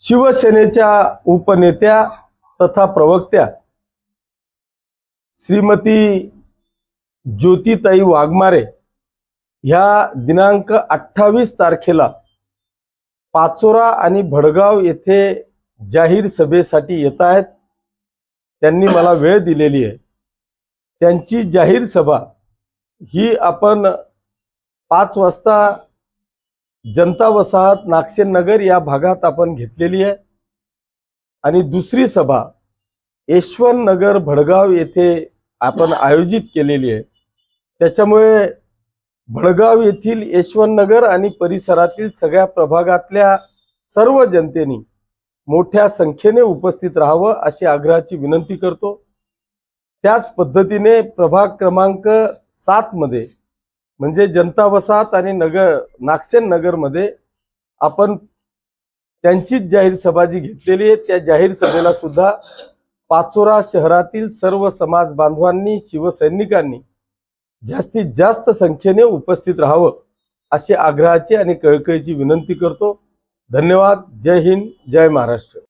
शिवसेनेच्या उपनेत्या तथा प्रवक्त्या श्रीमती ज्योतिताई वाघमारे ह्या दिनांक अठ्ठावीस तारखेला पाचोरा आणि भडगाव येथे जाहीर सभेसाठी येत आहेत. त्यांनी मला वेळ दिलेली आहे. त्यांची जाहीर सभा ही आपण पाच वाजता जनता वसाहत नागसेन नगर या भागात आपण घेतलेली आहे. आणि दुसरी सभा यशवंत नगर भडगाव येथे आपण आयोजित केलेली आहे. त्याच्यामुळे भडगाव येथील यशवंत नगर आणि परिसरातील सगळ्या प्रभागातल्या सर्व जनतेनी मोठ्या संख्येने उपस्थित राहावं अशी आग्रहाची विनंती करतो. त्याच पद्धतीने प्रभाग क्रमांक सातमध्ये म्हणजे जनता वसाहत आणि नगर नागसेन नगरमध्ये आपण त्यांचीच जाहीर सभा जी घेतलेली आहे त्या जाहीर सभेला सुद्धा पाचोरा शहरातील सर्व समाज बांधवांनी शिवसैनिकांनी जास्तीत जास्त संख्येने उपस्थित राहावं अशी आग्रहाची आणि कळकळीची विनंती करतो. धन्यवाद. जय हिंद. जय महाराष्ट्र.